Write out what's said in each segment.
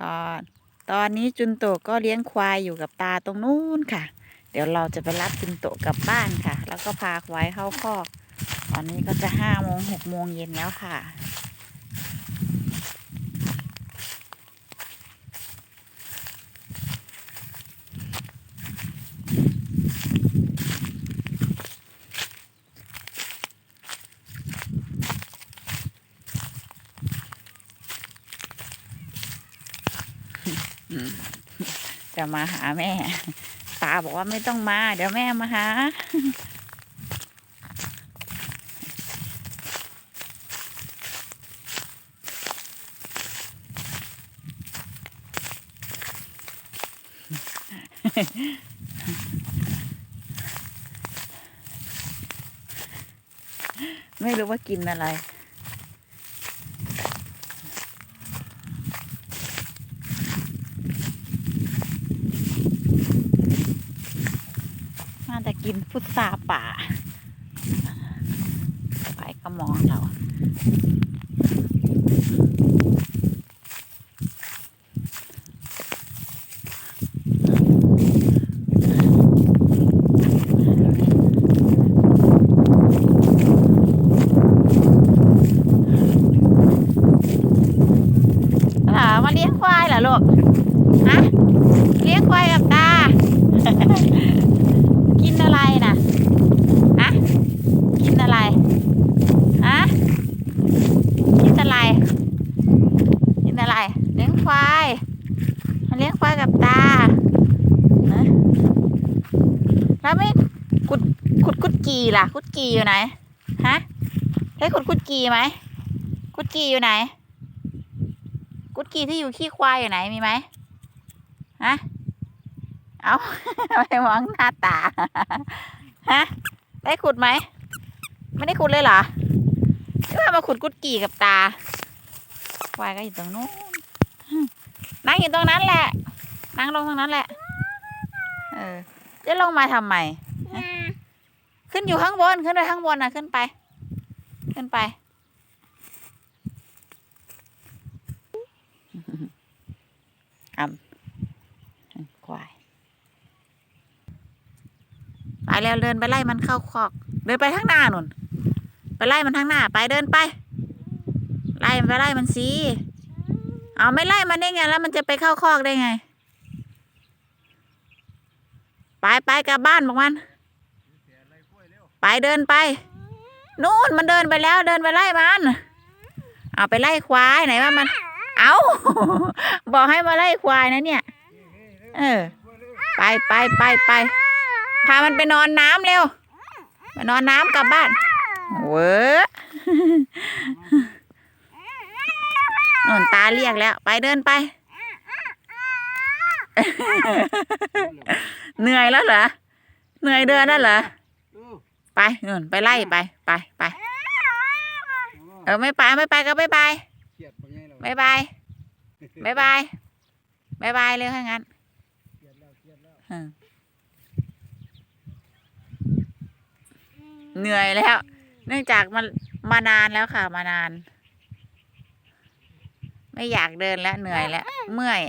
ตอนตอนนี้จุนโตก็เลี้ยงควายอยู่กับตาตรงนู้นค่ะ เดี๋ยวเราจะไปรับจุนโตกลับบ้านค่ะ แล้วก็พาควายเข้าคอก ตอนนี้ก็จะห้าโมงหกโมงเย็นแล้วค่ะ จะมาหาแม่ ตาบอกว่าไม่ต้องมา เดี๋ยวแม่มาหา ไม่รู้ว่ากินอะไร นพุทราป่าไปก็มองเราอ่ามาเลี้ยงควายเหรอลูก ฮะ เลี้ยงควายกับตา กินอะไรนะฮะกินอะไรฮะกินอะไรกินอะไร เลี้ยงควายมาเลี้ยงควายกับตาฮะแล้วไม่ขุดขุดกุดกีล่ะ กุดกีอยู่ไหนฮะได้ขุดกุดกีไหมกุดกีอยู่ไหน กุดกีที่อยู่ขี้ควายอยู่ไหนมีไหมฮะ เอาไม่มองหน้าตา ฮะ ได้ขุดไหม ไม่ได้ขุดเลยเหรอที่ว่ามาขุดกุดกี่กับตาควายก็อยู่ตรงนู้น นั่งอยู่ตรงนั้นแหละ นั่งลงตรงนั้นแหละ เออ จะลงมาทำไม ขึ้นอยู่ข้างบน ขึ้นไปข้างบนน่ะขึ้นไป ขึ้นไป อ่ำควาย ไป แล้วเดินไปไล่มันเข้าคอก เดินไปข้างหน้านุ่น ไปไล่มันข้างหน้า ไปเดินไป ไล่มันไปไล่มันสิเอาไม่ไล่มันได้ไง แล้วมันจะไปเข้าคอกได้ไง ไปไปกลับบ้านบอกมัน ไปเดินไป นู่นมันเดินไปแล้ว เดินไปไล่มัน เอาไปไล่ควายไหนว่ามัน เอาบอกให้มาไล่ควายนะเนี่ย เออ ไปไปไปไป พามันไปนอนน้ำเร็วไปนอนน้ำกลับบ้านเว้อนนตาเรียกแล้ว ไปเดินไป เหนื่อยแล้วเหรอ เหนื่อยเดินแล้วเหรอ ไปนนไปไล่ไปไปไป เออไม่ไปไม่ไปก็ไม่ไปเครียดปะไงเราบายบายบายบายบายบายเลยถ้างั้น เครียดแล้วเครียดแล้ว อืม เหนื่อยแล้ว เนื่องจากมันมานานแล้วค่ะมานาน ไม่อยากเดินแล้วเหนื่อยแล้ว เมื่อย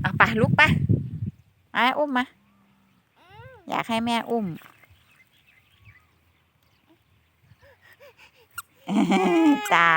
เอาไปลุกไปมาอุ้มมา อยากให้แม่อุ้ม ตา